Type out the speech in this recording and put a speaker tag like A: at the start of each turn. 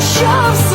A: shows